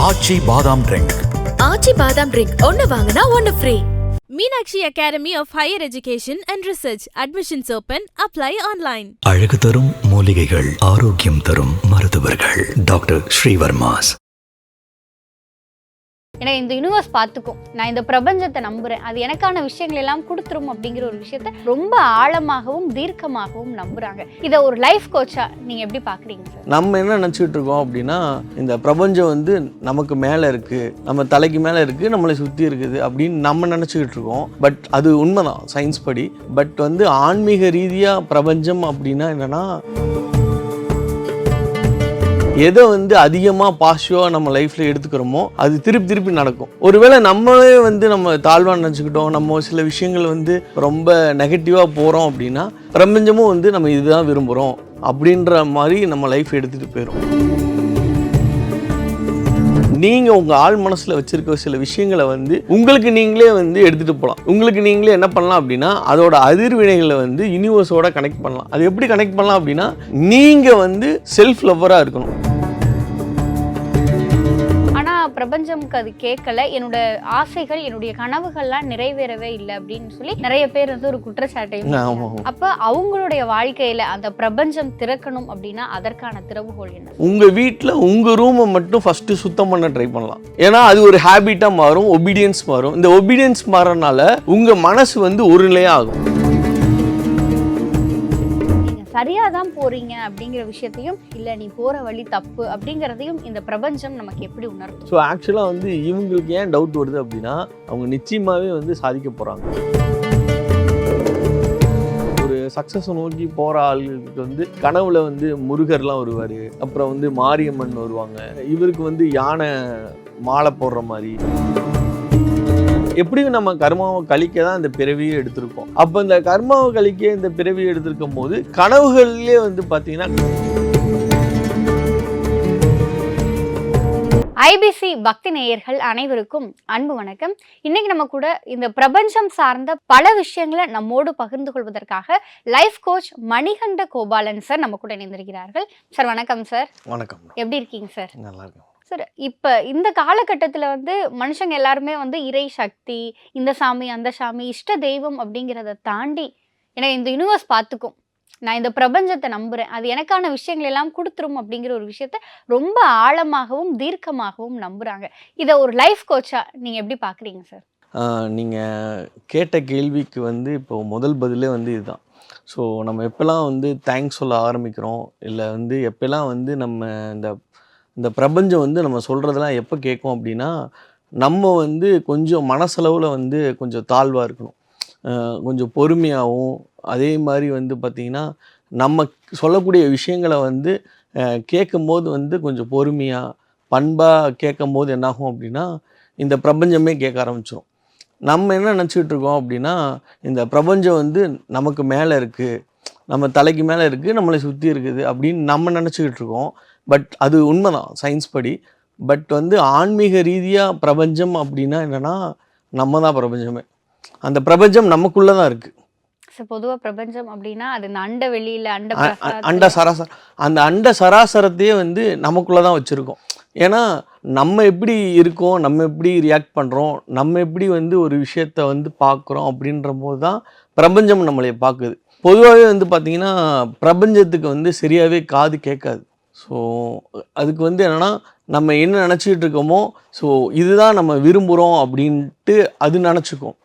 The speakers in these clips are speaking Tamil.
ஆச்சி பாதாம் ட்ரிங்க் ஆச்சி பாதாம் ட்ரிங்க் ஒன்னு வாங்கினா ஒன்னு free Meenakshi Academy of Higher Education and Research. Admissions open. Apply online. அழகு தரும் மூலிகைகள் ஆரோக்கியம் தரும் மருத்துவர்கள் டாக்டர் ஸ்ரீவர்மாஸ் ஏன்னா இந்த யூனிவர்ஸ் பார்த்துக்கும். நான் இந்த பிரபஞ்சத்தை நம்புகிறேன் அது எனக்கான விஷயங்கள் எல்லாம் கொடுத்துரும் அப்படிங்கிற ஒரு விஷயத்த ரொம்ப ஆழமாகவும் தீர்க்கமாகவும் நம்புறாங்க. இதை ஒரு லைஃப் கோச்சா நீங்க எப்படி பாக்குறீங்க சார் நம்ம என்ன நினச்சிக்கிட்டு இருக்கோம் அப்படின்னா இந்த பிரபஞ்சம் வந்து நமக்கு மேலே இருக்குது நம்ம தலைக்கு மேலே இருக்குது நம்மளை சுற்றி இருக்குது அப்படின்னு நம்ம நினச்சிக்கிட்டு இருக்கோம். பட் அது உண்மைதான் சயின்ஸ் படி. பட் வந்து ஆன்மீக ரீதியாக பிரபஞ்சம் அப்படின்னா என்னென்னா எதை வந்து அதிகமாக பாசிட்டிவாக நம்ம லைஃப்பில் எடுத்துக்கிறோமோ அது திருப்பி திருப்பி நடக்கும். ஒருவேளை நம்மளே வந்து நம்ம தாழ்வாக நினச்சிக்கிட்டோம் நம்ம சில விஷயங்கள் வந்து ரொம்ப நெகட்டிவாக போகிறோம் அப்படின்னா பிரபஞ்சமும் வந்து நம்ம இதுதான் விரும்புகிறோம் அப்படின்ற மாதிரி நம்ம லைஃப் எடுத்துகிட்டு போயிடும் நீங்கள் உங்கள் ஆள் மனசில் வச்சுருக்க சில விஷயங்களை வந்து உங்களுக்கு நீங்களே வந்து எடுத்துகிட்டு போகலாம் உங்களுக்கு நீங்களே என்ன பண்ணலாம் அப்படின்னா அதோட அதிர்வினைகளை வந்து யூனிவர்ஸோட கனெக்ட் பண்ணலாம். அது எப்படி கனெக்ட் பண்ணலாம் அப்படின்னா நீங்கள் வந்து செல்ஃப் லவ்வராக இருக்கணும். பிரபஞ்சம்க்கு அது கேட்கல. என்னோட ஆசைகள் என்னுடைய கனவுகள்லாம் நிறைவேறவே இல்லை அப்படின்னு சொல்லி நிறைய பேர் வந்து ஒரு குற்றச்சாட்டையும். அப்ப அவங்களுடைய வாழ்க்கையில அந்த பிரபஞ்சம் திறக்கணும் அப்படின்னா அதற்கான திறவுகோல் என்ன? உங்கள் வீட்டில் உங்கள் ரூமை மட்டும் ஃபஸ்ட்டு சுத்தம் பண்ண ட்ரை பண்ணலாம். ஏன்னா அது ஒரு ஹேபிட்டாக மாறும் ஒபீடியன்ஸ் மாறும். இந்த ஒபீடியன்ஸ் மாறனால உங்கள் மனசு வந்து ஒரு நிலையாக சரியாக தான் போகிறீங்க அப்படிங்கிற விஷயத்தையும் இல்லை நீ போகிற வழி தப்பு அப்படிங்கிறதையும் இந்த பிரபஞ்சம் நமக்கு எப்படி உணர்த்தும்? ஸோ ஆக்சுவலாக வந்து இவங்களுக்கு ஏன் டவுட் வருது அப்படின்னா அவங்க நிச்சயமாகவே வந்து சாதிக்க போகிறாங்க ஒரு சக்ஸஸை நோக்கி போகிற ஆளுகளுக்கு வந்து கனவுல வந்து முருகர்லாம் வருவார். அப்புறம் வந்து மாரியம்மன் வருவாங்க. இவருக்கு வந்து யானை மாலை போடுற மாதிரி. எப்படியும் நம்ம கர்மாவை கழிக்க தான் இந்த பிறவியை எடுத்திருக்கோம். அப்போ இந்த கர்மாவை கழிக்க இந்த பிறவியை எடுத்திருக்கும் போது கனவுகள்லேயே வந்து பார்த்தீங்கன்னா ஐபிசி பக்தி நேயர்கள் அனைவருக்கும் அன்பு வணக்கம். இன்னைக்கு நம்ம கூட இந்த பிரபஞ்சம் சார்ந்த பல விஷயங்களை நம்மோடு பகிர்ந்து கொள்வதற்காக life coach Manikanda Gopalan sir நம்ம கூட இணைந்திருக்கிறார்கள். சார் வணக்கம் சார். வணக்கம். எப்படி இருக்கீங்க சார்? நல்லா இருக்கும் சார் இப்போ இந்த காலகட்டத்தில் வந்து மனுஷங்க எல்லாருமே வந்து இறை சக்தி இந்த சாமி அந்த சாமி இஷ்ட தெய்வம் அப்படிங்கிறத தாண்டி ஏன்னா இந்த யூனிவர்ஸ் பார்த்துக்கும். நான் இந்த பிரபஞ்சத்தை நம்புறேன். அது எனக்கான விஷயங்கள் எல்லாம் கொடுத்துரும் அப்படிங்கிற ஒரு விஷயத்த ரொம்ப ஆழமாகவும் தீர்க்கமாகவும் நம்புறாங்க. இதை ஒரு லைஃப் கோச்சா நீங்க எப்படி பாக்குறீங்க சார் நீங்கள் கேட்ட கேள்விக்கு வந்து இப்போ முதல் பதிலே வந்து இதுதான். ஸோ நம்ம எப்போல்லாம் வந்து தேங்க்ஸ் சொல்ல ஆரம்பிக்கிறோம் இல்லை வந்து எப்போல்லாம் வந்து நம்ம இந்த இந்த பிரபஞ்சம் வந்து நம்ம சொல்கிறதெல்லாம் எப்போ கேட்கும் அப்படின்னா நம்ம வந்து கொஞ்சம் மனசளவில் வந்து கொஞ்சம் தாழ்வாக இருக்கணும். கொஞ்சம் பொறுமையாகவும் அதே மாதிரி வந்து பார்த்திங்கன்னா நம்ம சொல்லக்கூடிய விஷயங்களை வந்து கேட்கும்போது வந்து கொஞ்சம் பொறுமையாக பண்பாக கேட்கும்போது என்னாகும் அப்படின்னா இந்த பிரபஞ்சமே கேட்க ஆரம்பிச்சிடும் நம்ம என்ன நினச்சிக்கிட்டு இருக்கோம் அப்படின்னா இந்த பிரபஞ்சம் வந்து நமக்கு மேலே இருக்குது நம்ம தலைக்கு மேலே இருக்குது நம்மளை சுற்றி இருக்குது அப்படின்னு நம்ம நினச்சிக்கிட்டு இருக்கோம். பட் அது உண்மைதான் சயின்ஸ் படி. பட் வந்து ஆன்மீக ரீதியாக பிரபஞ்சம் அப்படின்னா என்னென்னா நம்ம தான் பிரபஞ்சமே. அந்த பிரபஞ்சம் நமக்குள்ளே தான் இருக்குது ஸோ பொதுவா பிரபஞ்சம் அப்படின்னா அது இந்த அண்ட வெளியில அண்ட அண்ட சராசர அந்த அண்ட சராசரத்தையே வந்து நமக்குள்ளே தான் வச்சுருக்கோம். ஏன்னா நம்ம எப்படி இருக்கோம் நம்ம எப்படி ரியாக்ட் பண்ணுறோம் நம்ம எப்படி வந்து ஒரு விஷயத்த வந்து பார்க்குறோம் அப்படின்ற போது தான் பிரபஞ்சம் நம்மளை பார்க்குது. பொதுவாகவே வந்து பார்த்திங்கன்னா பிரபஞ்சத்துக்கு வந்து சரியாகவே காது கேட்காது. ஸோ அதுக்கு வந்து என்னென்னா நம்ம என்ன நினச்சிக்கிட்டு இருக்கோமோ ஸோ இதுதான் நம்ம விரும்புகிறோம் அப்படின்ட்டு அது நினச்சிக்கும்.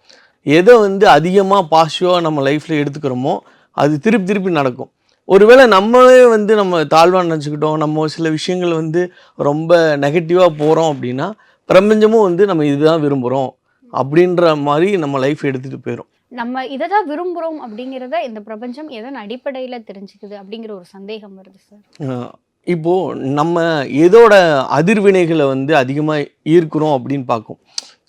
எதை வந்து அதிகமாக பாசிட்டிவாக நம்ம லைஃப்பில் எடுத்துக்கிறோமோ அது திருப்பி திருப்பி நடக்கும். ஒருவேளை நம்மளே வந்து நம்ம தாழ்வாக நினச்சிக்கிட்டோம் நம்ம சில விஷயங்கள் வந்து ரொம்ப நெகட்டிவாக போகிறோம் அப்படின்னா பிரபஞ்சமும் வந்து நம்ம இதுதான் விரும்புகிறோம் அப்படின்ற மாதிரி நம்ம லைஃப் எடுத்துகிட்டு போயிடும் நம்ம இதை தான் விரும்புறோம் அப்படிங்கிறத இந்த பிரபஞ்சம் எதன் அடிப்படையில தெரிஞ்சுக்குது அப்படிங்கிற ஒரு சந்தேகம் வருது சார் இப்போது நம்ம எதோட அதிர்வினைகளை வந்து அதிகமாக ஈர்க்கிறோம் அப்படின்னு பார்க்கும்.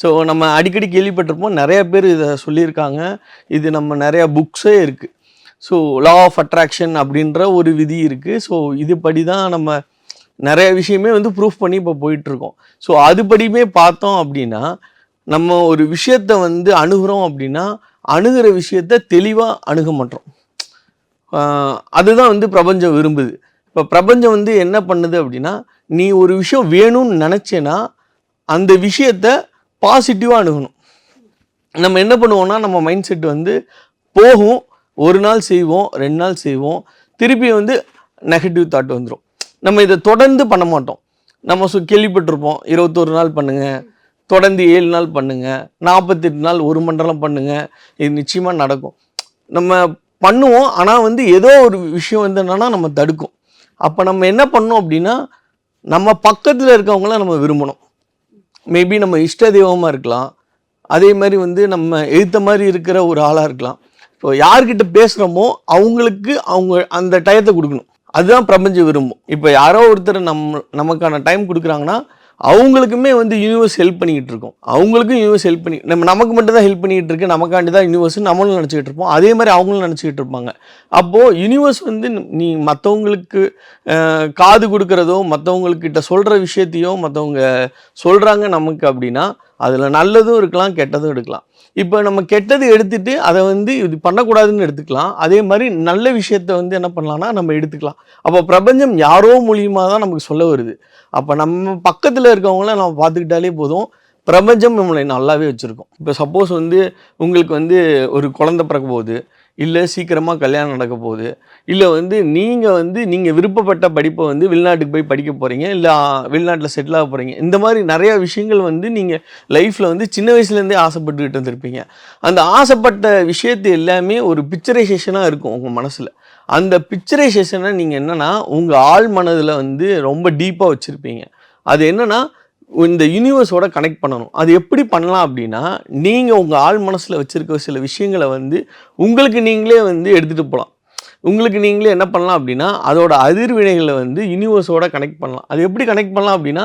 ஸோ நம்ம அடிக்கடி கேள்விப்பட்டிருப்போம் நிறைய பேர் இதை சொல்லியிருக்காங்க. இது நம்ம நிறையா புக்ஸே இருக்குது ஸோ லா ஆஃப் அட்ராக்ஷன் அப்படின்ற ஒரு விதி இருக்குது ஸோ இதுபடி தான் நம்ம நிறைய விஷயமே வந்து ப்ரூஃப் பண்ணி இப்போ போயிட்டுருக்கோம். ஸோ அதுபடியுமே பார்த்தோம் அப்படின்னா நம்ம ஒரு விஷயத்தை வந்து அணுகிறோம் அப்படின்னா அணுகிற விஷயத்த தெளிவாக அணுக மாட்டோம். அதுதான் வந்து பிரபஞ்சம் விரும்புது. இப்போ பிரபஞ்சம் வந்து என்ன பண்ணுது அப்படின்னா நீ ஒரு விஷயம் வேணும்னு நினச்சேன்னா அந்த விஷயத்த பாசிட்டிவாக அணுகணும். நம்ம என்ன பண்ணுவோம்னா நம்ம மைண்ட் செட் வந்து போகும். ஒரு நாள் செய்வோம் ரெண்டு நாள் செய்வோம். திருப்பி வந்து நெகட்டிவ் தாட் வந்துடும் நம்ம இதை தொடர்ந்து பண்ண மாட்டோம். நம்ம சு கேள்விப்பட்டிருப்போம் இருபத்தொரு நாள் பண்ணுங்கள் தொடர்ந்து ஏழு நாள் பண்ணுங்கள் நாற்பத்தெட்டு நாள் ஒரு மண்டலம் பண்ணுங்கள் இது நிச்சயமாக நடக்கும். நம்ம பண்ணுவோம் ஆனால் வந்து ஏதோ ஒரு விஷயம் வந்து என்னென்னா நம்ம தடுக்கும். அப்போ நம்ம என்ன பண்ணோம் அப்படின்னா நம்ம பக்கத்தில் இருக்கவங்கள நம்ம விரும்பணும். மேபி நம்ம இஷ்ட தெய்வமாக இருக்கலாம். அதே மாதிரி வந்து நம்ம எழுத்த மாதிரி இருக்கிற ஒரு ஆளாக இருக்கலாம். ஸோ யார்கிட்ட பேசுகிறோமோ அவங்களுக்கு அவங்க அந்த டயத்தை கொடுக்கணும். அதுதான் பிரபஞ்சம் விரும்பும். இப்போ யாரோ ஒருத்தர் நம்ம நமக்கான டைம் கொடுக்குறாங்கன்னா அவங்களுக்குமே வந்து யூனிவர்ஸ் ஹெல்ப் பண்ணிக்கிட்டு இருக்கோம். அவங்களுக்கும் யூனிவர்ஸ் ஹெல்ப் பண்ணி நம்ம நமக்கு மட்டும் தான் ஹெல்ப் பண்ணிக்கிட்டு இருக்கு நமக்காண்டி தான் யூனிவர்ஸ் நம்மளும் நினச்சிக்கிட்டு இருப்போம். அதே மாதிரி அவங்களும் நினச்சிக்கிட்டு இருப்பாங்க. அப்போது யூனிவர்ஸ் வந்து நீ மற்றவங்களுக்கு காது கொடுக்குறதோ மற்றவங்கக்கிட்ட சொல்கிற விஷயத்தையோ மற்றவங்க சொல்கிறாங்க நமக்கு அப்படின்னா அதில் நல்லதும் இருக்கலாம் கெட்டதும் எடுக்கலாம். இப்போ நம்ம கெட்டது எடுத்துட்டு அதை வந்து இது பண்ணக்கூடாதுன்னு எடுத்துக்கலாம். அதே மாதிரி நல்ல விஷயத்த வந்து என்ன பண்ணலான்னா நம்ம எடுத்துக்கலாம். அப்போ பிரபஞ்சம் யாரோ மூலியமாக தான் நமக்கு சொல்ல வருது. அப்போ நம்ம பக்கத்தில் இருக்கவங்கள நம்ம பார்த்துக்கிட்டாலே போதும். பிரபஞ்சம் நம்மளை நல்லாவே வச்சுருக்கோம். இப்போ சப்போஸ் வந்து உங்களுக்கு வந்து ஒரு குழந்த பிறக்க போகுது. இல்லை சீக்கிரமாக கல்யாணம் நடக்க போகுது. இல்லை வந்து நீங்கள் வந்து நீங்கள் விருப்பப்பட்ட படிப்பை வந்து வெளிநாட்டுக்கு போய் படிக்க போகிறீங்க இல்லை வெளிநாட்டில் செட்டில் ஆக போகிறீங்க இந்த மாதிரி நிறையா விஷயங்கள் வந்து நீங்கள் லைஃப்பில் வந்து சின்ன வயசுலேருந்தே ஆசைப்பட்டுக்கிட்டு இருந்திருப்பீங்க. அந்த ஆசைப்பட்ட விஷயத்து எல்லாமே ஒரு பிக்சரைசேஷனாக இருக்கும் உங்கள் மனசில். அந்த பிக்சரைசேஷனை நீங்கள் என்னென்னா உங்கள் ஆள் மனதில் வந்து ரொம்ப டீப்பாக வச்சுருப்பீங்க. அது என்னென்னா இந்த யூனிவர்ஸோட கனெக்ட் பண்ணணும். அது எப்படி பண்ணலாம் அப்படின்னா நீங்கள் உங்கள் ஆள் மனசில் வச்சுருக்க சில விஷயங்களை வந்து உங்களுக்கு நீங்களே வந்து எடுத்துகிட்டு போகலாம் உங்களுக்கு நீங்களே என்ன பண்ணலாம் அப்படின்னா அதோட அதிர்வினைகளை வந்து யூனிவர்ஸோட கனெக்ட் பண்ணலாம். அது எப்படி கனெக்ட் பண்ணலாம் அப்படின்னா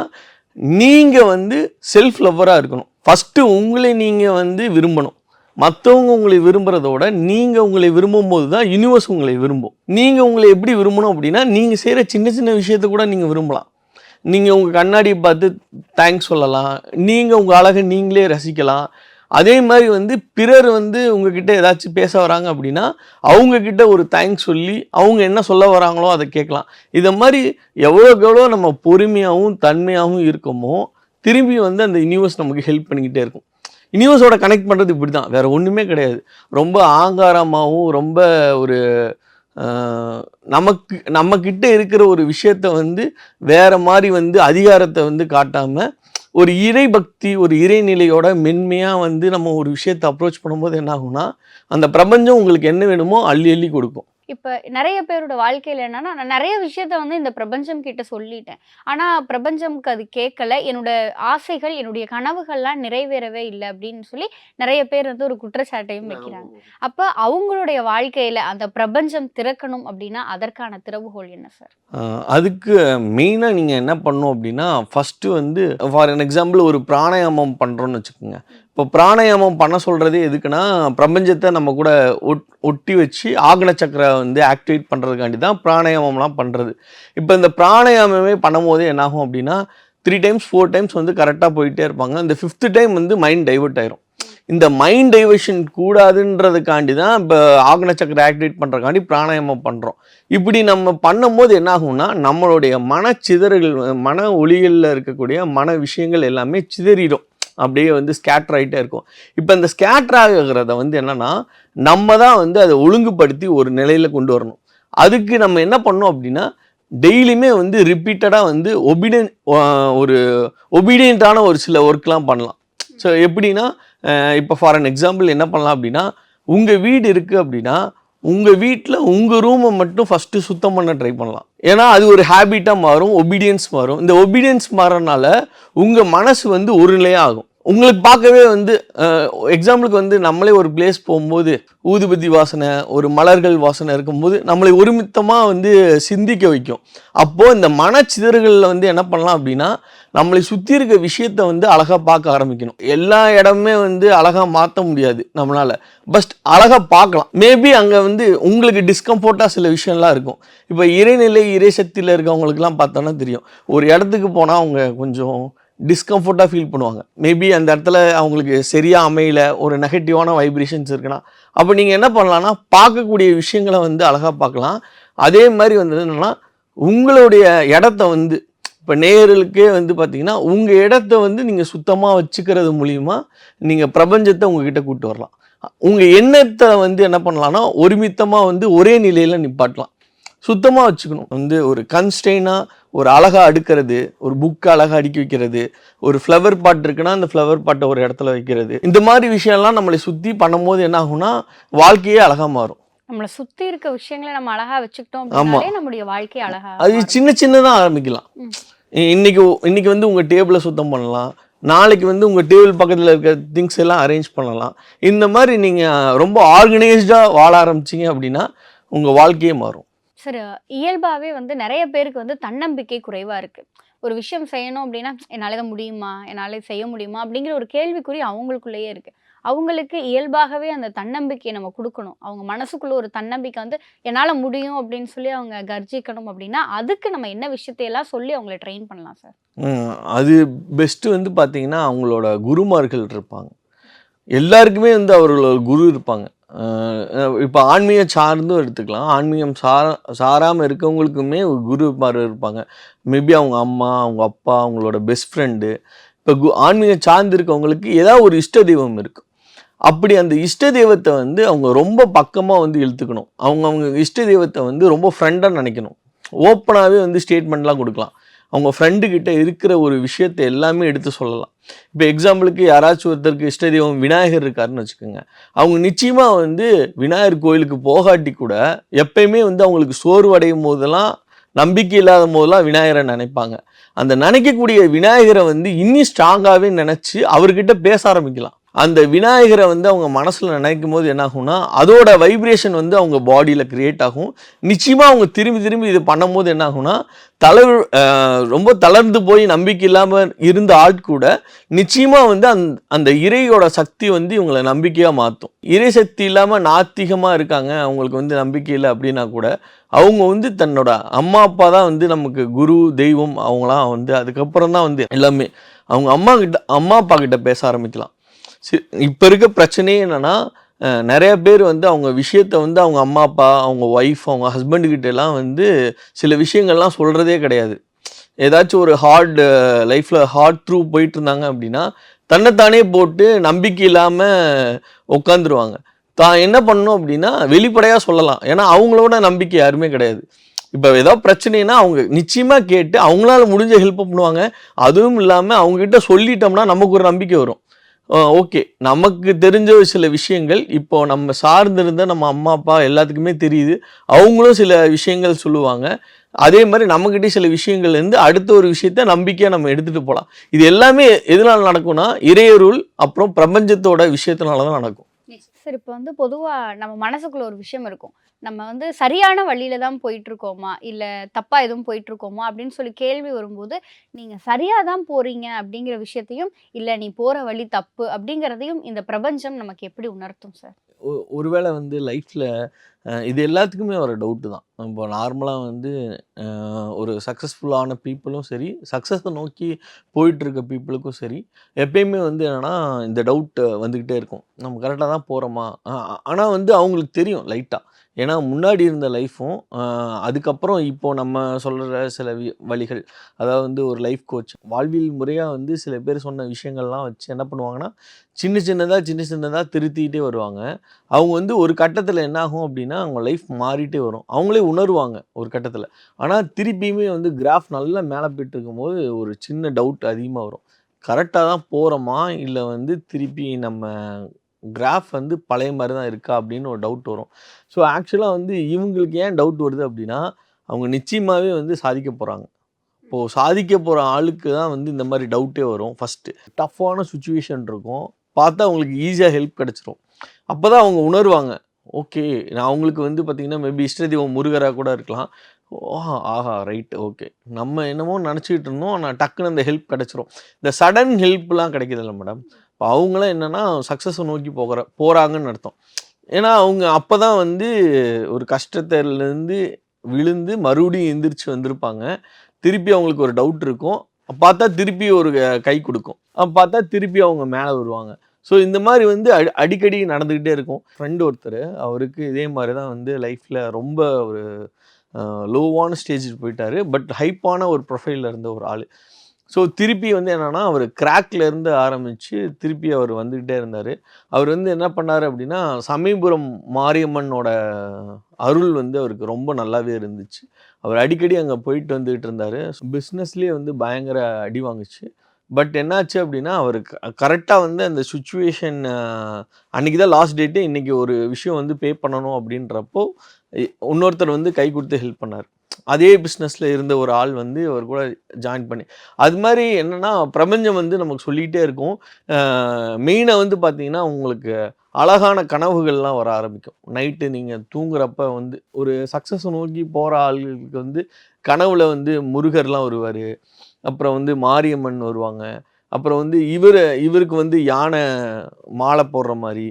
நீங்கள் வந்து செல்ஃப் லவ்வராக இருக்கணும். ஃபஸ்ட்டு உங்களை நீங்கள் வந்து விரும்பணும். மற்றவங்க உங்களை விரும்புறதோட நீங்கள் உங்களை விரும்பும் போது தான் யூனிவர்ஸ் உங்களை விரும்பும். நீங்கள் உங்களை எப்படி விரும்பணும் அப்படின்னா நீங்கள் செய்கிற சின்ன சின்ன விஷயத்த கூட நீங்கள் விரும்பலாம். நீங்கள் உங்கள் கண்ணாடியை பார்த்து தேங்க்ஸ் சொல்லலாம். நீங்கள் உங்கள் அழகை நீங்களே ரசிக்கலாம். அதே மாதிரி வந்து பிறர் வந்து உங்ககிட்ட ஏதாச்சும் பேச வராங்க அப்படின்னா அவங்கக்கிட்ட ஒரு தேங்க்ஸ் சொல்லி அவங்க என்ன சொல்ல வராங்களோ அதை கேட்கலாம். இதை மாதிரி எவ்வளோக்கு எவ்வளோ நம்ம பொறுமையாகவும் தன்மையாகவும் இருக்கோமோ திரும்பி வந்து அந்த யூனிவர்ஸ் நமக்கு ஹெல்ப் பண்ணிக்கிட்டே இருக்கும். யூனிவர்ஸோட கனெக்ட் பண்ணுறது இப்படி தான் வேறு ஒன்றுமே கிடையாது. ரொம்ப ஆங்காரமாகவும் ரொம்ப ஒரு நமக்கு நம்மக்கிட்ட இருக்கிற ஒரு விஷயத்த வந்து வேறு மாதிரி வந்து அதிகாரத்தை வந்து காட்டாமல் ஒரு இறை பக்தி ஒரு இறைநிலையோட மென்மையாக வந்து நம்ம ஒரு விஷயத்தை அப்ரோச் பண்ணும்போது என்ன ஆகும்னா அந்த பிரபஞ்சம் உங்களுக்கு என்ன வேணுமோ அள்ளி அள்ளி கொடுக்கும். இப்போ நிறைய பேரோட வாழ்க்கையில் என்னன்னா நான் நிறைய விஷயத்த வந்து இந்த பிரபஞ்சம் கிட்ட சொல்லிட்டேன். ஆனால் பிரபஞ்சம்க்கு அது கேட்கல. என்னோட ஆசைகள் என்னுடைய கனவுகள்லாம் நிறைவேறவே இல்லை அப்படின்னு சொல்லி நிறைய பேர் வந்து ஒரு குற்றச்சாட்டையும் வைக்கிறாங்க. அப்போ அவங்களுடைய வாழ்க்கையில் அந்த பிரபஞ்சம் திறக்கணும் அப்படின்னா அதற்கான திறவுகோல் என்ன சார்? அதுக்கு மெயினாக நீங்கள் என்ன பண்ணணும் அப்படின்னா ஃபஸ்ட்டு வந்து ஃபார் an எக்ஸாம்பிள் ஒரு பிராணாயாமம் பண்ணுறோன்னு வச்சுக்கோங்க. இப்போ பிராணாயாமம் பண்ண சொல்கிறது எதுக்குன்னா பிரபஞ்சத்தை நம்ம கூட ஒட் ஒட்டி வச்சு ஆக்ன சக்கரை வந்து ஆக்டிவேட் பண்ணுறதுக்காண்டி தான் பிராணாயாமம்லாம் பண்ணுறது இப்போ இந்த பிராணாயாமமே பண்ணும்போது என்னாகும் அப்படின்னா த்ரீ டைம்ஸ் ஃபோர் டைம்ஸ் வந்து கரெக்டாக போயிட்டே இருப்பாங்க. அந்த ஃபிஃப்த்து டைம் வந்து மைண்ட் டைவெர்ட் ஆயிரும். இந்த மைண்ட் டைவர்ஷன் கூடாதுன்றதுக்காண்டி தான் இப்போ ஆக்ன சக்கரை ஆக்டிவேட் பண்ணுறக்காண்டி பிராணாயாமம் பண்ணுறோம் இப்படி நம்ம பண்ணும்போது என்னாகும்னா நம்மளுடைய மன சிதறுகள் மன ஒளிகளில் இருக்கக்கூடிய மன விஷயங்கள் எல்லாமே சிதறிடும். அப்படியே வந்து ஸ்கேட்டர் ஆகிட்டே இருக்கும். இப்போ இந்த ஸ்கேட்டர் ஆகிறத வந்து என்னென்னா நம்ம தான் வந்து அதை ஒழுங்குபடுத்தி ஒரு நிலையில் கொண்டு வரணும். அதுக்கு நம்ம என்ன பண்ணோம் அப்படின்னா டெய்லியுமே வந்து ரிப்பீட்டடாக வந்து ஒபீடியன் ஒரு ஒபீடியண்ட்டான ஒரு சில ஒர்க்லாம் பண்ணலாம். ஸோ எப்படின்னா இப்போ ஃபார் அன் எக்ஸாம்பிள் என்ன பண்ணலாம் அப்படின்னா உங்கள் வீடு இருக்குது அப்படின்னா உங்கள் வீட்டில் உங்கள் ரூமை மட்டும் ஃபஸ்ட்டு சுத்தம் பண்ண ட்ரை பண்ணலாம். ஏன்னா அது ஒரு ஹேபிட்டாக மாறும் ஒபீடியன்ஸ் மாறும். இந்த ஒபீடியன்ஸ் மாறனால உங்கள் மனசு வந்து ஒரு நிலையாக ஆகும். உங்களுக்கு பார்க்கவே வந்து எக்ஸாம்பிளுக்கு வந்து நம்மளே ஒரு பிளேஸ் போகும்போது ஊதுபதி வாசனை ஒரு மலர்கள் வாசனை இருக்கும்போது நம்மளை ஒருமித்தமாக வந்து சிந்திக்க வைக்கும். அப்போது இந்த மனச்சிதறுகளில் வந்து என்ன பண்ணலாம் அப்படின்னா நம்மளை சுற்றி இருக்க விஷயத்த வந்து அழகாக பார்க்க ஆரம்பிக்கணும். எல்லா இடமுமே வந்து அழகாக மாற்ற முடியாது நம்மளால். பஸ்ட் அழகாக பார்க்கலாம். மேபி அங்கே வந்து உங்களுக்கு டிஸ்கம்ஃபோர்ட்டாக சில விஷயம்லாம் இருக்கும். இப்போ இறைநிலை இறை சக்தியில் இருக்கவங்களுக்குலாம் பார்த்தோன்னா தெரியும். ஒரு இடத்துக்கு போனால் அவங்க கொஞ்சம் டிஸ்கம்ஃபர்ட்டாக ஃபீல் பண்ணுவாங்க. மேபி அந்த இடத்துல அவங்களுக்கு சரியாக அமையல ஒரு நெகட்டிவான வைப்ரேஷன்ஸ் இருக்குன்னா அப்போ நீங்கள் என்ன பண்ணலான்னா பார்க்கக்கூடிய விஷயங்களை வந்து அழகாக பார்க்கலாம். அதே மாதிரி வந்து என்னென்னா உங்களுடைய இடத்த வந்து இப்போ நேயர்களுக்கே வந்து பார்த்திங்கன்னா உங்கள் இடத்த வந்து நீங்கள் சுத்தமாக வச்சுக்கிறது மூலிமா நீங்கள் பிரபஞ்சத்தை உங்ககிட்ட கூட்டு வரலாம். உங்கள் எண்ணத்தை வந்து என்ன பண்ணலான்னா ஒருமித்தமாக வந்து ஒரே நிலையில் நிப்பாட்டலாம். சுத்தமாக வச்சுக்கணும். வந்து ஒரு கன்ஸ்டெயினாக ஒரு அழகாக அடுக்கிறது ஒரு புக் அழகாக அடுக்கி வைக்கிறது ஒரு ஃப்ளவர் பாட் இருக்குன்னா அந்த ஃப்ளவர் பாட்டை ஒரு இடத்துல வைக்கிறது. இந்த மாதிரி விஷயம்லாம் நம்மளை சுற்றி பண்ணும்போது என்ன ஆகும்னா வாழ்க்கையே அழகாக மாறும். நம்மளை சுத்தி இருக்க விஷயங்களை நம்ம அழகா வச்சுக்கிட்டோம் ஆமா. அப்படின்னாலே நம்முடைய வாழ்க்கை அழகா அது. சின்ன சின்னதாக ஆரம்பிக்கலாம். இன்னைக்கு இன்னைக்கு வந்து உங்கள் டேபிளை சுத்தம் பண்ணலாம். நாளைக்கு வந்து உங்கள் டேபிள் பக்கத்தில் இருக்க திங்ஸ் எல்லாம் அரேஞ்ச் பண்ணலாம். இந்த மாதிரி நீங்கள் ரொம்ப ஆர்கனைஸ்டாக வாழ ஆரம்பிச்சீங்க அப்படின்னா உங்கள் வாழ்க்கையே மாறும். சார் இயல்பாகவே வந்து நிறைய பேருக்கு வந்து தன்னம்பிக்கை குறைவாக இருக்குது ஒரு விஷயம் செய்யணும் அப்படின்னா என்னால் இதை முடியுமா? என்னால் செய்ய முடியுமா? அப்படிங்கிற ஒரு கேள்விக்குறி அவங்களுக்குள்ளேயே இருக்குது அவங்களுக்கு இயல்பாகவே அந்த தன்னம்பிக்கையை நம்ம கொடுக்கணும். அவங்க மனசுக்குள்ளே ஒரு தன்னம்பிக்கை வந்து என்னால் முடியும் அப்படின்னு சொல்லி அவங்க கர்ஜிக்கணும் அப்படின்னா அதுக்கு நம்ம என்ன விஷயத்தையெல்லாம் சொல்லி அவங்கள ட்ரெயின் பண்ணலாம் சார்? அது பெஸ்ட்டு வந்து பார்த்தீங்கன்னா அவங்களோட குருமார்கள் இருப்பாங்க. எல்லாருக்குமே வந்து அவர்களோட குரு இருப்பாங்க. இப்போ ஆன்மீகம் சார்ந்தும் எடுத்துக்கலாம். ஆன்மீகம் சார சாராமல் இருக்கவங்களுக்குமே ஒரு குருமார் இருப்பாங்க. மேபி அவங்க அம்மா அவங்க அப்பா அவங்களோட பெஸ்ட் ஃப்ரெண்டு இப்போ கு ஆன்மீகம் சார்ந்து இருக்கவங்களுக்கு ஏதாவது ஒரு இஷ்ட தெய்வம் இருக்கும் அப்படி அந்த இஷ்ட தெய்வத்தை வந்து அவங்க ரொம்ப பக்கமாக வந்து இழுத்துக்கணும். அவங்க அவங்க இஷ்ட தெய்வத்தை வந்து ரொம்ப ஃப்ரெண்டாக நினைக்கணும். ஓப்பனாகவே வந்து ஸ்டேட்மெண்ட்லாம் கொடுக்கலாம். அவங்க ஃப்ரெண்டு கிட்ட இருக்கிற ஒரு விஷயத்தை எல்லாமே எடுத்து சொல்லலாம். இப்போ எக்ஸாம்பிளுக்கு யாராச்சும் ஒருத்தருக்கு இஷ்ட தெய்வம் விநாயகர் இருக்காருன்னு வச்சுக்கோங்க. அவங்க நிச்சயமாக வந்து விநாயகர் கோயிலுக்கு போகாட்டி கூட எப்பயுமே வந்து அவங்களுக்கு சோர்வடையும் போதெல்லாம் நம்பிக்கை இல்லாத போதெல்லாம் விநாயகரை நினைப்பாங்க. அந்த நினைக்கக்கூடிய விநாயகரை வந்து இன்னும் ஸ்ட்ராங்காகவே நினச்சி அவர்கிட்ட பேச ஆரம்பிக்கலாம். அந்த விநாயகரை வந்து அவங்க மனசில் நினைக்கும் போது என்னாகும்னா அதோட வைப்ரேஷன் வந்து அவங்க பாடியில் க்ரியேட் ஆகும். நிச்சயமாக அவங்க திரும்பி திரும்பி இது பண்ணும்போது என்ன ஆகும்னா தளர் ரொம்ப தளர்ந்து போய் நம்பிக்கை இல்லாமல் இருந்த ஆள் கூட நிச்சயமாக வந்து அந் அந்த இறையோட சக்தி வந்து இவங்களை நம்பிக்கையாக மாற்றும் இறை சக்தி இல்லாமல் நாத்திகமாக இருக்காங்க அவங்களுக்கு வந்து நம்பிக்கை இல்லை அப்படின்னா கூட அவங்க வந்து தன்னோட அம்மா அப்பா தான் வந்து நமக்கு குரு தெய்வம் அவங்களாம் வந்து அதுக்கப்புறம் தான் வந்து எல்லாமே. அவங்க அம்மா கிட்ட அம்மா அப்பா கிட்ட பேச ஆரம்பிக்கலாம். இப்போ இருக்க பிரச்சனையே என்னென்னா நிறைய பேர் வந்து அவங்க விஷயத்த வந்து அவங்க அம்மா அப்பா அவங்க ஒய்ஃப் அவங்க ஹஸ்பண்டுக்கிட்டலாம் வந்து சில விஷயங்கள்லாம் சொல்கிறதே கிடையாது. ஏதாச்சும் ஒரு ஹார்ட் லைஃப்பில் ஹார்ட் த்ரூ போயிட்டு இருந்தாங்க அப்படின்னா தன்னைத்தானே போட்டு நம்பிக்கை இல்லாமல் உட்காந்துருவாங்க தான் என்ன பண்ணணும் அப்படின்னா வெளிப்படையாக சொல்லலாம். ஏன்னா அவங்களோட நம்பிக்கை யாருமே கிடையாது. இப்போ ஏதாவது பிரச்சனைனா அவங்க நிச்சயமாக கேட்டு அவங்களால முடிஞ்ச ஹெல்ப் பண்ணுவாங்க. அதுவும் இல்லாமல் அவங்ககிட்ட சொல்லிட்டோம்னா நமக்கு ஒரு நம்பிக்கை வரும். ஓகே. நமக்கு தெரிஞ்ச சில விஷயங்கள் இப்போ நம்ம சார்ந்திருந்த நம்ம அம்மா அப்பா எல்லாத்துக்குமே தெரியுது. அவங்களும் சில விஷயங்கள் சொல்லுவாங்க. அதே மாதிரி நம்மக்கிட்டே சில விஷயங்கள் இருந்து அடுத்த ஒரு விஷயத்த நம்பிக்கையாக நம்ம எடுத்துகிட்டு போகலாம் இது எல்லாமே எதனால் நடக்கும்னா இறையருள் அப்புறம் பிரபஞ்சத்தோட விஷயத்தினால தான் நடக்கும். சார் இப்போ வந்து பொதுவாக நம்ம மனசுக்குள்ள ஒரு விஷயம் இருக்கும். நம்ம வந்து சரியான வழியில தான் போயிட்டு இருக்கோமா இல்ல எதுவும் போயிட்டு இருக்கோமா அப்படின்னு சொல்லி கேள்வி வரும்போது நீங்கள் சரியாக தான் போறீங்க அப்படிங்கிற விஷயத்தையும் இல்லை நீ போகிற வழி தப்பு அப்படிங்கிறதையும் இந்த பிரபஞ்சம் நமக்கு எப்படி உணர்த்தும் சார்? ஒருவேளை வந்து லைஃப்பில் இது எல்லாத்துக்குமே ஒரு டவுட்டு தான். இப்போ நார்மலாக வந்து ஒரு சக்ஸஸ்ஃபுல்லான பீப்புளும் சரி சக்ஸஸை நோக்கி போயிட்டுருக்க பீப்புளுக்கும் சரி எப்பயுமே வந்து என்னென்னா இந்த டவுட் வந்துக்கிட்டே இருக்கும். நம்ம கரெக்டாக தான் போகிறோமா ஆனால் வந்து அவங்களுக்கு தெரியும் லைட்டாக ஏன்னா முன்னாடி இருந்த லைஃப்பும் அதுக்கப்புறம் இப்போது நம்ம சொல்கிற சில வழிகள் அதாவது வந்து ஒரு லைஃப் கோச் வாழ்வியல் முறையாக வந்து சில பேர் சொன்ன விஷயங்கள்லாம் வச்சு என்ன பண்ணுவாங்கன்னா சின்ன சின்னதாக சின்ன சின்னதாக திருத்திக்கிட்டே வருவாங்க. அவங்க வந்து ஒரு கட்டத்தில் என்ன ஆகும் அப்படின்னா அவங்க லைஃப் மாறிட்டே வரும். அவங்களே உணருவாங்க ஒரு கட்டத்தில். ஆனால் திருப்பியுமே வந்து கிராஃப் நல்லா மேலே போயிட்டு இருக்கும்போது ஒரு சின்ன டவுட் அதிகமாக வரும். கரெக்டாக தான் போகிறோமா இல்லை வந்து திருப்பி நம்ம கிராஃப் வந்து பழைய மாதிரி தான் இருக்கா? அப்படின்னு ஒரு டவுட் வரும். ஸோ ஆக்சுவலாக வந்து இவங்களுக்கு ஏன் டவுட் வருது அப்படின்னா அவங்க நிச்சயமாகவே வந்து சாதிக்க போகிறாங்க இப்போது சாதிக்க போகிற ஆளுக்கு தான் வந்து இந்த மாதிரி டவுட்டே வரும். ஃபஸ்ட்டு டஃப்பான சுச்சுவேஷன் இருக்கும். பார்த்தா அவங்களுக்கு ஈஸியாக ஹெல்ப் கிடச்சிரும். அப்போ தான் அவங்க உணர்வாங்க. ஓகே. நான் அவங்களுக்கு வந்து பார்த்தீங்கன்னா மேபி இஷ்ட முருகராக கூட இருக்கலாம். ஓஹா ஆஹா ரைட் ஓகே நம்ம என்னமோ நினச்சிக்கிட்டு இருந்தோம். ஆனால் டக்குன்னு அந்த ஹெல்ப் கிடச்சிரும். இந்த சடன் ஹெல்ப்லாம் கிடைக்கிதில்ல மேடம் இப்போ அவங்களாம் என்னென்னா சக்ஸஸை நோக்கி போகிற போகிறாங்கன்னு அர்த்தம். ஏன்னா அவங்க அப்போ தான் வந்து ஒரு கஷ்டத்திலேருந்து விழுந்து மறுபடியும் எந்திரிச்சு வந்திருப்பாங்க. திருப்பி அவங்களுக்கு ஒரு டவுட் இருக்கும். பார்த்தா திருப்பி ஒரு கை கொடுக்கும். பார்த்தா திருப்பி அவங்க மேலே வருவாங்க. ஸோ இந்த மாதிரி வந்து அடி அடிக்கடி நடந்துக்கிட்டே இருக்கும். ஃப்ரெண்டு ஒருத்தர் அவருக்கு இதே மாதிரி தான் வந்து லைஃப்பில் ரொம்ப ஒரு லோவான ஸ்டேஜுக்கு போயிட்டார். பட் ஹைப்பான ஒரு ப்ரொஃபைலில் இருந்த ஒரு ஆள். ஸோ திருப்பி வந்து என்னென்னா அவர் கிராக்ல இருந்து ஆரம்பித்து திருப்பி அவர் வந்துக்கிட்டே இருந்தார். அவர் வந்து என்ன பண்ணார் அப்படின்னா சமயபுரம் மாரியம்மனோட அருள் வந்து அவருக்கு ரொம்ப நல்லாவே இருந்துச்சு. அவர் அடிக்கடி அங்கே போயிட்டு வந்துக்கிட்டு இருந்தார். பிஸ்னஸ்லேயே வந்து பயங்கர அடி வாங்குச்சு. பட் என்னாச்சு அப்படின்னா அவர் கரெக்டாக வந்து அந்த சுச்சுவேஷன் அன்றைக்கி தான் லாஸ்ட் டேட்டு இன்றைக்கி ஒரு விஷயம் வந்து பே பண்ணணும் அப்படின்றப்போ இன்னொருத்தர் வந்து கை கொடுத்து ஹெல்ப் பண்ணார். அதே பிஸ்னஸில் இருந்த ஒரு ஆள் வந்து அவர் கூட ஜாயின் பண்ணி அது மாதிரி என்னென்னா பிரபஞ்சம் வந்து நமக்கு சொல்லிகிட்டே இருக்கும். மெயினாக வந்து பார்த்திங்கன்னா உங்களுக்கு அழகான கனவுகள்லாம் வர ஆரம்பிக்கும். நைட்டு நீங்கள் தூங்குறப்ப வந்து ஒரு சக்ஸஸ் நோக்கி போகிற ஆளுகளுக்கு வந்து கனவுல வந்து முருகர்லாம் வருவார். அப்புறம் வந்து மாரியம்மன் வருவாங்க. அப்புறம் வந்து இவர் இவருக்கு வந்து யானை மாலை போடுற மாதிரி.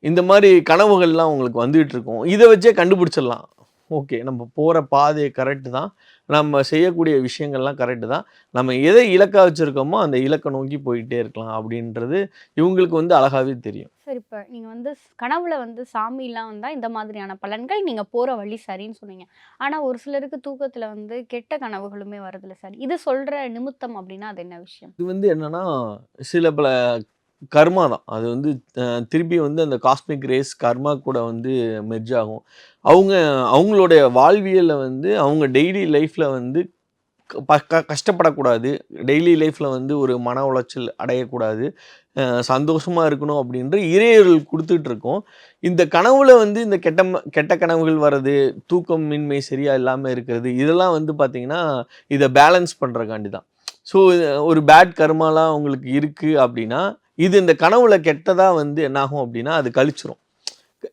இந்த மாதிரி கனவுகள்லாம் உங்களுக்கு வந்துகிட்டு இருக்கும். இதை வச்சே கண்டுபிடிச்சிடலாம். ஓகே நம்ம போகிற பாதை கரெக்டு தான். நம்ம செய்யக்கூடிய விஷயங்கள்லாம் கரெக்டு தான். நம்ம எதை இலக்கா வச்சுருக்கோமோ அந்த இலக்கை நோக்கி போயிட்டே இருக்கலாம் அப்படின்றது இவங்களுக்கு வந்து அழகாகவே தெரியும். சரி இப்போ நீங்கள் வந்து கனவுல வந்து சாமிலாம் வந்தால் இந்த மாதிரியான பலன்கள் நீங்கள் போகிற வழி சரின்னு சொன்னீங்க. ஆனால் ஒரு சிலருக்கு தூக்கத்தில் வந்து கெட்ட கனவுகளுமே வருதுல்ல சார். இது சொல்கிற நிமித்தம் அப்படின்னா அது என்ன விஷயம்? இது வந்து என்னன்னா சில பல கர்மா தான். அது வந்து திருப்பி வந்து அந்த காஸ்மிக் ரேஸ் கர்மா கூட வந்து மெர்ஜ் ஆகும். அவங்க அவங்களுடைய வாழ்வியலில் வந்து அவங்க டெய்லி லைஃப்பில் வந்து ப- க- கஷ்டப்படக்கூடாது. டெய்லி லைஃப்பில் வந்து ஒரு மன உளைச்சல் அடையக்கூடாது. சந்தோஷமாக இருக்கணும் அப்படின்ற இறையர்கள் கொடுத்துட்டு இருக்கோம் இந்த கனவுல வந்து இந்த கெட்ட ம- கெட்ட கனவுகள் வர்றது தூக்கம் மின்மை சரியாக இல்லாமல் இருக்கிறது இதெல்லாம் வந்து பார்த்திங்கன்னா இதை பேலன்ஸ் பண்ணுறக்காண்டி தான். ஸோ ஒரு பேட் கர்மாலாம் உங்களுக்கு இருக்குது அப்படின்னா இது இந்த கனவுல கெட்டதாக வந்து என்னாகும் அப்படின்னா அது கழிச்சிரும்.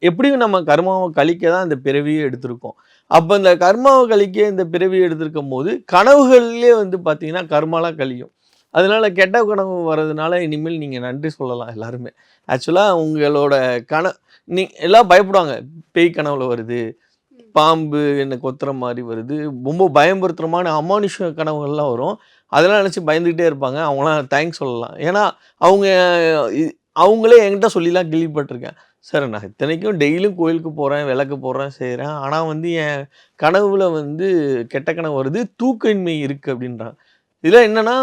எப்படியும் நம்ம கர்மாவை கழிக்க தான் இந்த பிறவியை எடுத்திருக்கோம். அப்போ இந்த கர்மாவை கழிக்க இந்த பிறவியை எடுத்திருக்கும் போது கனவுகள்லேயே வந்து பார்த்தீங்கன்னா கர்மாலாம் கழியும். அதனால கெட்ட கனவு வர்றதுனால இனிமேல் நீங்கள் நன்றி சொல்லலாம் எல்லாருமே. ஆக்சுவலாக உங்களோட கன நீ எல்லாம் பயப்படுவாங்க. பேய் கனவுல வருது பாம்பு என்னை கொத்துற மாதிரி வருது ரொம்ப பயம்படுத்துறமான அமானுஷ கனவுகள்லாம் வரும். அதெல்லாம் நினச்சி பயந்துக்கிட்டே இருப்பாங்க. அவங்களாம் தேங்க்ஸ் சொல்லலாம். ஏன்னா அவங்க அவங்களே என்கிட்ட சொல்லிலாம் கேள்விப்பட்டிருக்கேன். சார் நான் இத்தனைக்கும் டெய்லியும் கோயிலுக்கு போகிறேன் விளக்கு போடுறேன் செய்கிறேன் ஆனால் வந்து என் கனவுல வந்து கெட்ட கனவு வருது தூக்கின்மை இருக்குது அப்படின்றான் இதில் என்னென்னா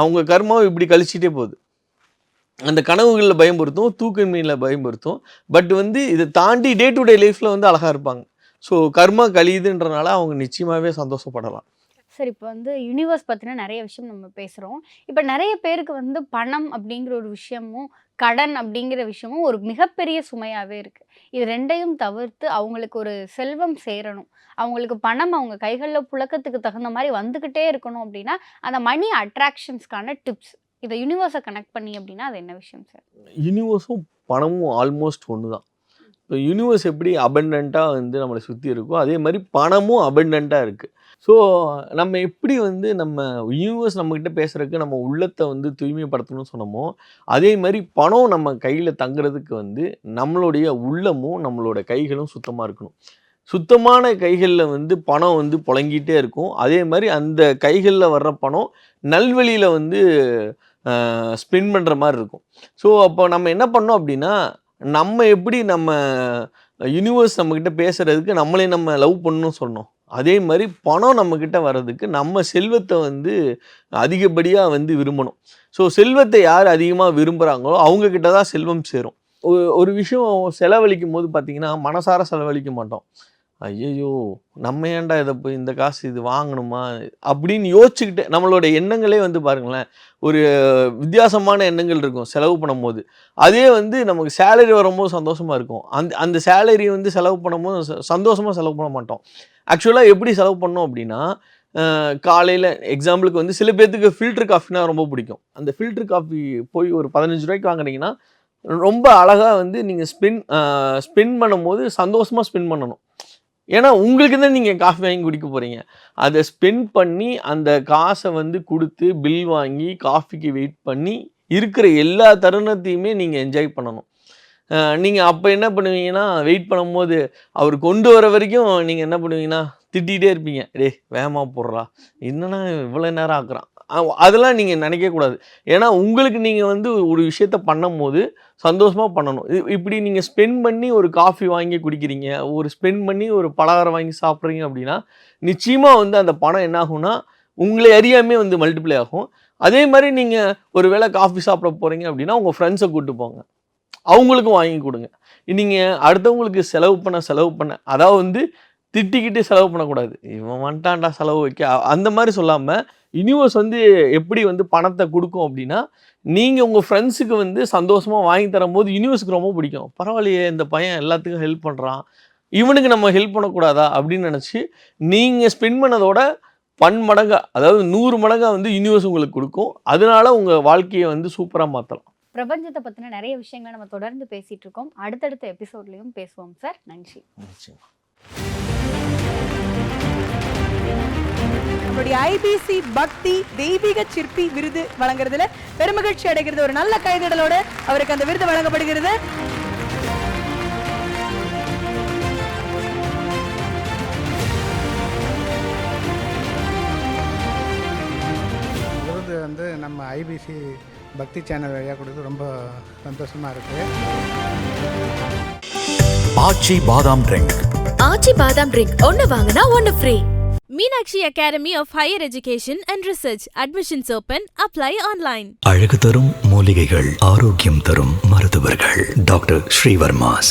அவங்க கர்மாவை இப்படி கழிச்சிட்டே போகுது. அந்த கனவுகளில் பயன்படுத்தும் தூக்கின்மையில் பயன்படுத்தும் பட் வந்து இதை தாண்டி டே டு டே லைஃப்பில் வந்து அழகாக இருப்பாங்க. ஸோ கர்மா கழியுதுன்றனால அவங்க நிச்சயமாகவே சந்தோஷப்படலாம். சார் இப்போ வந்து யூனிவர்ஸ் பற்றின நிறைய விஷயம் நம்ம பேசுகிறோம் இப்போ நிறைய பேருக்கு வந்து பணம் அப்படிங்கிற ஒரு விஷயமும் கடன் அப்படிங்கிற விஷயமும் ஒரு மிகப்பெரிய சுமையாகவே இருக்குது இது ரெண்டையும் தவிர்த்து அவங்களுக்கு ஒரு செல்வம் சேரணும். அவங்களுக்கு பணம் அவங்க கைகளில் புழக்கத்துக்கு தகுந்த மாதிரி வந்துக்கிட்டே இருக்கணும் அப்படின்னா அந்த மணி அட்ராக்ஷன்ஸ்க்கான டிப்ஸ் இதை யூனிவர்ஸை கனெக்ட் பண்ணி அப்படின்னா அது என்ன விஷயம் சார்? யூனிவர்ஸும் பணமும் ஆல்மோஸ்ட் ஒன்று தான் இப்போ யூனிவர்ஸ் எப்படி அபண்டண்ட்டாக வந்து நம்மளை சுற்றி இருக்கோ அதே மாதிரி பணமும் அபண்டண்ட்டாக இருக்குது ஸோ நம்ம எப்படி வந்து நம்ம யூனிவர்ஸ் நம்மக்கிட்ட பேசுகிறதுக்கு நம்ம உள்ளத்தை வந்து தூய்மைப்படுத்தணும்னு சொன்னோமோ அதே மாதிரி பணம் நம்ம கையில் தங்குறதுக்கு வந்து நம்மளுடைய உள்ளமும் நம்மளோட கைகளும் சுத்தமாக இருக்கணும். சுத்தமான கைகளில் வந்து பணம் வந்து புழங்கிட்டே இருக்கும். அதே மாதிரி அந்த கைகளில் வர்ற பணம் நல்வழியில் வந்து ஸ்பெண்ட் பண்ணுற மாதிரி இருக்கும். ஸோ அப்போ நம்ம என்ன பண்ணோம் அப்படின்னா நம்ம எப்படி நம்ம யூனிவர்ஸ் நம்மக்கிட்ட பேசுகிறதுக்கு நம்மளே நம்ம லவ் பண்ணணும்னு சொன்னோம். அதே மாதிரி பணம் நம்மக்கிட்ட வர்றதுக்கு நம்ம செல்வத்தை வந்து அதிகப்படியாக வந்து விரும்பணும். ஸோ செல்வத்தை யார் அதிகமாக விரும்புகிறாங்களோ அவங்கக்கிட்ட தான் செல்வம் சேரும். ஒரு ஒரு விஷயம் செலவழிக்கும் போது பார்த்தீங்கன்னா மனசார செலவழிக்க மாட்டோம். ஐயையோ நம்ம ஏன்டா இதை போய் இந்த காசு இது வாங்கணுமா? அப்படின்னு யோசிச்சுக்கிட்டு நம்மளோட எண்ணங்களே வந்து பாருங்களேன் ஒரு வித்தியாசமான எண்ணங்கள் இருக்கும் செலவு பண்ணும்போது. அதே வந்து நமக்கு சேலரி வரும்போது சந்தோஷமாக இருக்கும். அந்த அந்த சேலரி வந்து செலவு பண்ணும்போது ச- செலவு பண்ண மாட்டோம். ஆக்சுவலாக எப்படி செலவு பண்ணோம் அப்படின்னா காலையில் எக்ஸாம்பிளுக்கு வந்து சில பேர்த்துக்கு ஃபில்ட்ரு காஃபினா ரொம்ப பிடிக்கும். அந்த ஃபில்ட்ரு காஃபி போய் ஒரு பதினஞ்சு ரூபாய்க்கு வாங்கினீங்கன்னா ரொம்ப அழகாக வந்து நீங்கள் ஸ்பின் ஸ்பின் பண்ணும்போது சந்தோஷமாக ஸ்பின் பண்ணணும். ஏன்னா உங்களுக்கு தான் நீங்கள் காஃபி வாங்கி குடிக்க போகிறீங்க அதை ஸ்பெண்ட் பண்ணி அந்த காசை வந்து கொடுத்து பில் வாங்கி காஃபிக்கு வெயிட் பண்ணி இருக்கிற எல்லா தருணத்தையுமே நீங்கள் என்ஜாய் பண்ணணும். நீங்கள் அப்போ என்ன பண்ணுவீங்கன்னா வெயிட் பண்ணும்போது அவர் கொண்டு வர வரைக்கும் நீங்கள் என்ன பண்ணுவீங்கன்னா திட்டிகிட்டே இருப்பீங்க. டேய் வேகமாக போடுறா. என்னன்னா இவ்வளோ நேரம் ஆக்குறான்? அதெல்லாம் நீங்கள் நினைக்கக்கூடாது ஏன்னா உங்களுக்கு நீங்கள் வந்து ஒரு விஷயத்த பண்ணும்போது சந்தோஷமாக பண்ணணும். இது இப்படி நீங்கள் ஸ்பெண்ட் பண்ணி ஒரு காஃபி வாங்கி குடிக்கிறீங்க ஒரு ஸ்பெண்ட் பண்ணி ஒரு பலகாரம் வாங்கி சாப்பிட்றீங்க அப்படின்னா நிச்சயமாக வந்து அந்த பணம் என்ன ஆகும்னா உங்களை அறியாமே வந்து மல்டிப்ளை ஆகும். அதே மாதிரி நீங்கள் ஒரு வேளை காஃபி சாப்பிட போகிறீங்க அப்படின்னா உங்கள் ஃப்ரெண்ட்ஸை கூப்பிட்டு போங்க. அவங்களுக்கும் வாங்கி கொடுங்க. நீங்கள் அடுத்தவங்களுக்கு செலவு பண்ண செலவு பண்ண அதாவது வந்து திட்டிக்கிட்டு செலவு பண்ணக்கூடாது. இவன் வந்துட்டான்டா செலவு வைக்க. அந்த மாதிரி சொல்லாமல் யூனிவர்ஸ் வந்து எப்படி வந்து பணத்தை கொடுக்கும் அப்படின்னா நீங்கள் உங்கள் ஃப்ரெண்ட்ஸுக்கு வந்து சந்தோஷமாக வாங்கி தரும்போது யூனிவர்ஸுக்கு ரொம்ப பிடிக்கும். பரவாயில்லையே இந்த பையன் எல்லாத்துக்கும் ஹெல்ப் பண்ணுறான் இவனுக்கு நம்ம ஹெல்ப் பண்ணக்கூடாதா அப்படின்னு நினச்சி நீங்கள் ஸ்பெண்ட் பண்ணதோட பன்மடங்கா அதாவது நூறு மடங்கா வந்து யூனிவர்ஸ் உங்களுக்கு கொடுக்கும். அதனால உங்கள் வாழ்க்கையை வந்து சூப்பராக மாற்றலாம் பிரபஞ்சத்தை பத்தின நிறைய விஷயங்களை நம்ம தொடர்ந்து பேசிட்டு இருக்கோம். அடுத்தடுத்த எபிசோட்லயும் பேசுவோம் சார் நன்றி. நம்மளுடைய ஐபிசி பக்தி தெய்வீக சிற்பி விருது வழங்குறதுல பெருமகிழ்ச்சி அடைகிறது. ஒரு நல்ல கைதடலோட அவருக்கு அந்த விருது வழங்கப்படுகிறது. விருது வந்து நம்ம ஐபிசி பக்தி சேனல் வழியாக கொடுத்து ரொம்ப சந்தோஷமாக இருக்குது ஆச்சி பாதாம் ட்ரிங்க். ஆச்சி பாதாம் ட்ரிங்க் ஒன்னு வாங்கினா ஒன்னு free Meenakshi Academy of Higher Education and Research. Admissions open. Apply online. அழகு தரும் மூலிகைகள் ஆரோக்கியம் தரும் மருத்துவர்கள் டாக்டர் ஸ்ரீவர்மாஸ்